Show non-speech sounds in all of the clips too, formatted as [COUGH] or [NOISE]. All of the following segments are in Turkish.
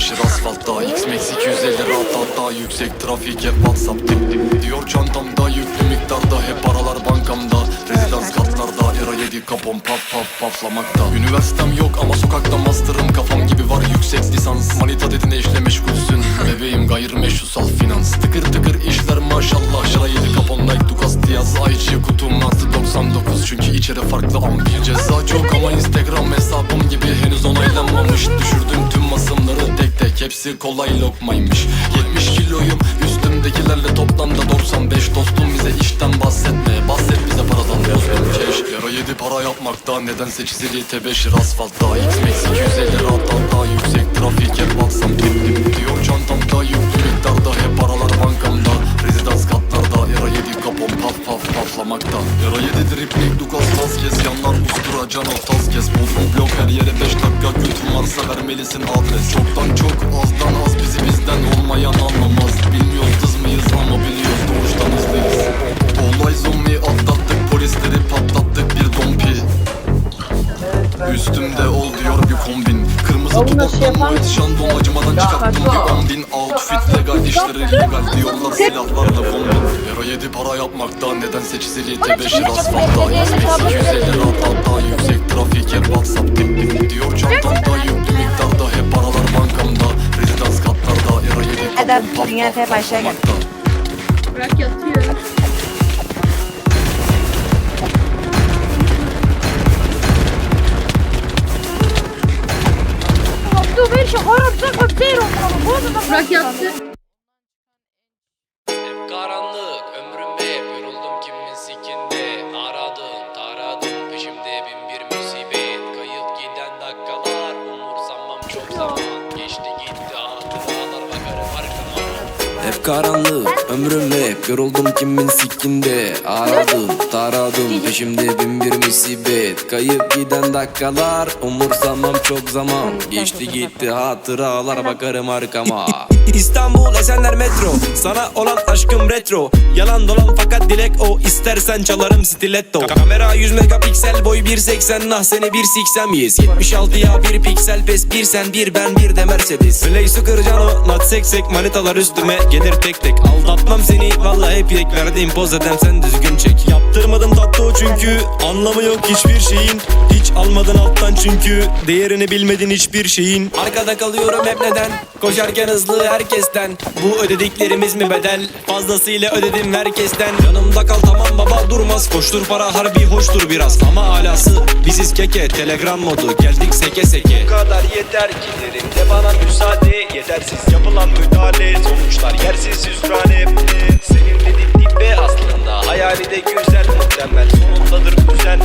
tebeşir asfaltta X-Max 250 rahat hatta Yüksek trafik hep whatsapp tip tip Diyor çantamda yüklü miktarda Hep paralar bankamda Rezidans katlarda Era 7 kapon paf paf paflamakta Üniversitem yok ama sokakta master'ım Kafam gibi var yüksek lisans. Manita dedin eşle meşgulsün [LAUGHS] Bebeğim gayrimeşrusal finans Hepsi kolay lokmaymış. 70 kiloyum üstümdekilerle toplamda 95 Dostum. Bize işten bahsetme Bahset bize paradan dostum. Keş Yara yedi para yapmakta Nedense çizili tebeşir asfaltta. X-Max 250 rahat hatta Yüksek trafik hep WhatsApp tip tip Diyor çantamda yüklü miktarda. Hep paralar paf paflamakta Yara yedi driplik Dukas tas kes. Yanlar ustura cano kes. Bodrum blok her yere 5 dakika. Götün varsa vermelisin adres. Çoktan çok azdan az bizi bizden olmayan anlamaz. Bilmiyoruz kız mıyız ama biliyoruz. Doğuştan hızlıyız. Olay zombi atlattık polisleri patlattık. Bir dompi. Üstümde ol diyor bir kombin Oğlum nasıl dudaktan yapar? White Şandon acımadan çıkarttım. bir on bin Outfit legal işleri illegal diyorlar silahlarla kombin Euro 7 para yapmakta. Nedense çizili tebeşir asfaltta X-Max 250 rahat hatta yüksek trafik hep whatsapp tip Diyor. Çantamda yüklü miktarda hep paralar bankamda. Rezidans katlarda Euro 7 Hadi kapım paf dünya paf hep aşağı gel. Bırak yatıyor. що город за квартиру, право, буде на karanlık. Ömrüm hep yoruldum kimin sikinde Aradım taradım peşimde bin bir musibet. Kayıp giden dakikalar umursamam çok zaman. Geçti gitti hatıralar bakarım arkama İstanbul Esenler Metro. Sana olan aşkım retro. Yalan dolan fakat dilek o. İstersen çalarım stiletto. Kamera 100 megapiksel boy 1.80 Nah seni bir siksem yes. 76'ya bir piksel pes bir sen bir ben bir de Mercedes. Play sıkır cano nat seksek manitalar üstüme gelir tek tek. Aldatmam seni vallahi hep yek verdiğim poz edem sen düzgün çek. Yaptırmadım tatlı çünkü anlamı yok hiçbir şeyin. Hiç almadın alttan çünkü değerini bilmedin hiçbir şeyin. Arkada kalıyorum hep neden? Koşarken hızlı herkesten. Bu ödediklerimiz mi bedel? Fazlasıyla ödedim herkesten. Yanımda kal tamam baba durmaz. Koştur para harbi hoştur biraz. Ama alası biziz keke telegram modu. Geldik seke seke. Bu kadar yeter ki derim de bana müsaade. Yetersiz yapılan müdahale Sonuçlar yersiz hüsran hep Senin dediğin ve aslında Hayali de güzel muhtemel. Sonundadır düzen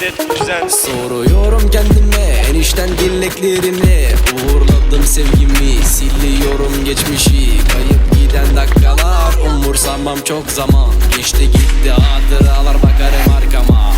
O yüzden siktir et düzen Soruyorum kendime enişten dileklerini Uğurladım sevgimi siliyorum geçmişi. Kayıp giden dakikalar umursamam çok zaman. Geçti gitti hatıralar bakarım arkama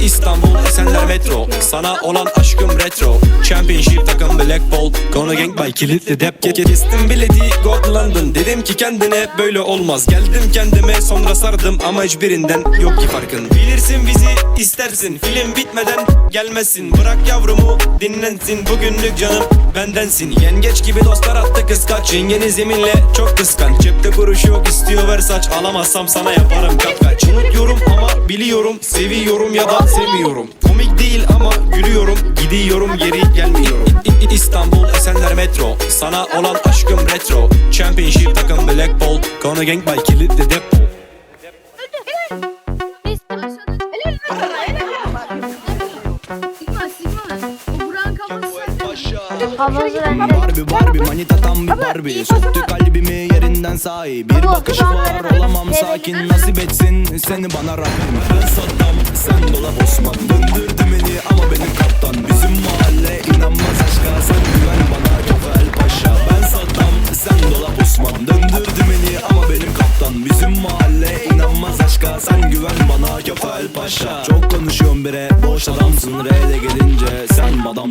İstanbul Esenler Metro. Sana olan aşkım retro. Championship takım Black Bolt. Gonna Gang by kilitli dep Ke- Kestim bileti Go London. Dedim ki kendine böyle olmaz. Geldim kendime sonra sardım ama hiçbirinden yok ki farkın. Bilirsin bizi istersin. Film bitmeden gelmesin. Bırak yavrumu dinlensin. Bugünlük canım bendensin. Yengeç gibi dostlar attı kıskaç Yengeniz yeminle çok kıskanç. Cepte kuruş yok istiyor ver saç Alamazsam sana yaparım kapkaç Unutuyorum ama biliyorum Seviyorum ya da sevmiyorum. Komik değil ama gülüyorum. Gidiyorum geri gelmiyorum. İstanbul Esenler Metro. Sana olan aşkım retro. Championship takım Black Bolt. Gonna Gang by kilitli depo kafası. Havası bende. Barbie Barbie manita tam bir Barbie. Söktü kalbimi yerinden sahi. Bir bakışı var olamam sakin Nasip etsin. Seni bana Rabbim Ben Saddam sen dolap Osman Döndürdü beni ama benim kaptan. Bizim mahalle inanmaz aşka. Sen güven bana Kemal Paşa. Ben Saddam sen dolap Osman Döndürdü beni ama benim kaptan. Bizim mahalle inanmaz aşka. Sen güven bana Kemal Paşa. Çok konuşuyorum bire boş adamsın gelince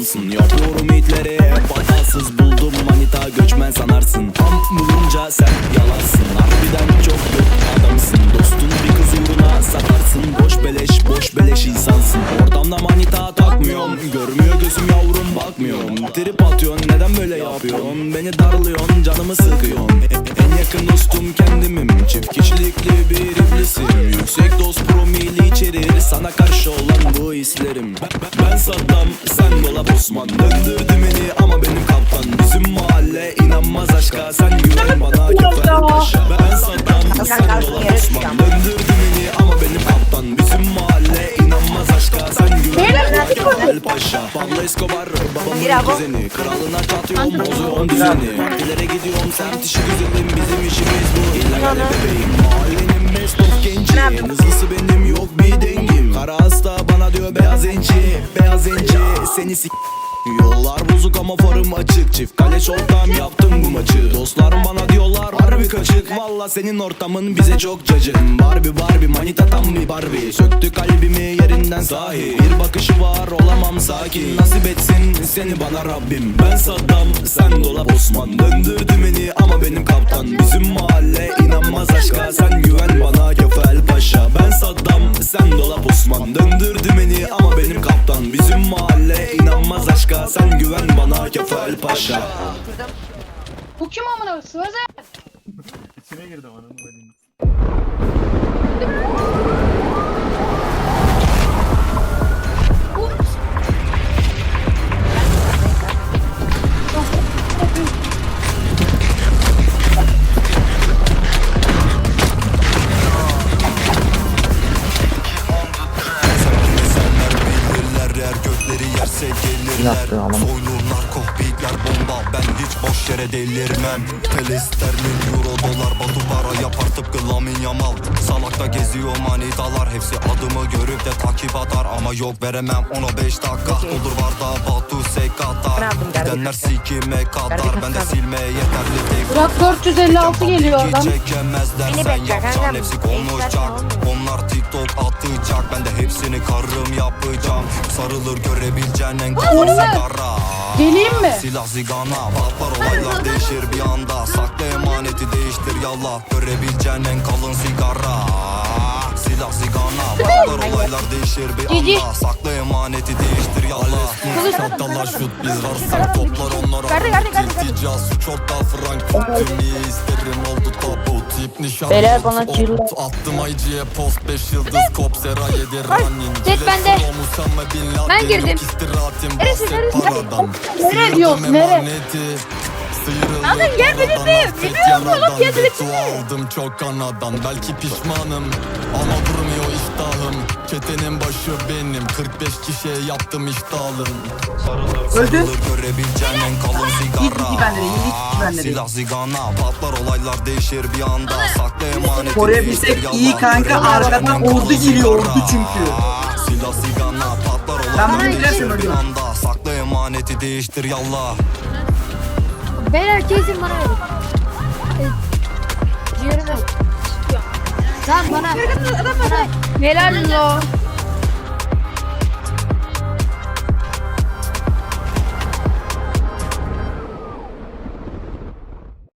sen adamsın Yapıyorum hitleri hep hatasız Buldum manita göçmen sanarsın. Tam bulunca sen yalansın Harbiden çok kötü adamsın. Dostun bir kız uğruna satarsın. Boş beleş boş beleş insansın. Ortamda manita takmıyorum. Görmüyor gözüm yavrum bakmıyorum. Trip atıyorsun neden böyle yapıyorsun? Beni darlıyorsun canımı sıkıyorsun. En yakın dostum kendimim. Çift kişilikli bir iblisim. Yüksek doz promili içerir Sana hislerim Ben, ben, Saddam sen dolap Osman. Döndürdü beni ama benim kaptan. Bizim mahalle inanmaz aşka. Sen güven bana kefel paşa. Ben Saddam sen dolap Osman. Döndürdü beni ama benim kaptan. Bizim mahalle inanmaz aşka. Sen güven bana kefel paşa. Pablo Escobar babamın kuzeni. Kralına çatıyorum bozuyorum düzeni. Partilere gidiyorum semt işi güzelim. Bizim işimiz bu. İllegale bebeğim. Mahallenin best of genci En hızlısı benim yok bir dengim Kara hasta bana diyor beyaz enci Beyaz enci seni s- Yollar bozuk ama farım açık. Çift kaleş ortam yaptım bu maçı. Dostlarım bana diyorlar harbi kaçık. Valla senin ortamın bize çok cacık. Barbie Barbie manita tam bir Barbie. Söktü kalbimi yerinden sahi. Bir bakışı var olamam sakin. Nasip etsin seni bana Rabbim. Ben Saddam sen dolap Osman. Döndürdü beni ama benim kaptan. Bizim mahalle inanmaz aşka. Sen güven bana kefel paşa. Ben Saddam sen dolap Osman. Döndürdü beni ama benim kaptan. Bizim mahalle inanmaz aşka Sen güven bana kefel paşa Bu kim amına? Söze. Bilirler delirmem TL sterlin euro dolar Batu para yapar tıpkı Lamin Yamal. Salakta geziyor manitalar Hepsi adımı görüp de takip atar. Ama yok veremem ona 5 dakika. Olur var da Batu sek atar Gidenler sikime kadar Ben de silmeye yeterli tek Burak 456 geliyor adam. Beni bekle kankam. Onlar TikTok ben de hepsini karım yapacağım. Sarılır görebileceğin en Oğlum. sigara Geleyim mi? Silah zigana Patlar olaylar değişir bir anda. Sakla emaneti değiştir yallah. Görebileceğin en kalın sigara Silah zigana Patlar olaylar değişir bir anda Sakla emaneti değiştir yallah Çantalar şut biz varsak toplar onlar Verdi, verdi, verdi, verdi. Tiltica suç orta Frankfurt Tümüye isterim oldu tabu Tip nişan Beyler bana cırla. Attım IG'ye post 5 yıldız Kop sera yedi running Jet bende. Ben girdim. Neresi neresi? Nereye diyorsun, nereye? Lan gel de. affet Bilmiyorum oğlum, piyasada beddua aldım çok anadan Belki pişmanım ama durmuyor iştahım Çetenin başı benim 45 kişiye yaptım iştahlım Öldü. görebileceğin en kalın sigara. Silah zigana patlar olaylar değişir bir anda. Sakla emaneti Koruyabilsek iyi kanka, arkadan ordu geliyor, ordu çünkü. Silah zigana patlar olaylar değişir bir anda. Sakla emaneti değiştir yallah. Beyler kesin bana verin. Ciğerimi. Tamam bana. Helal lo.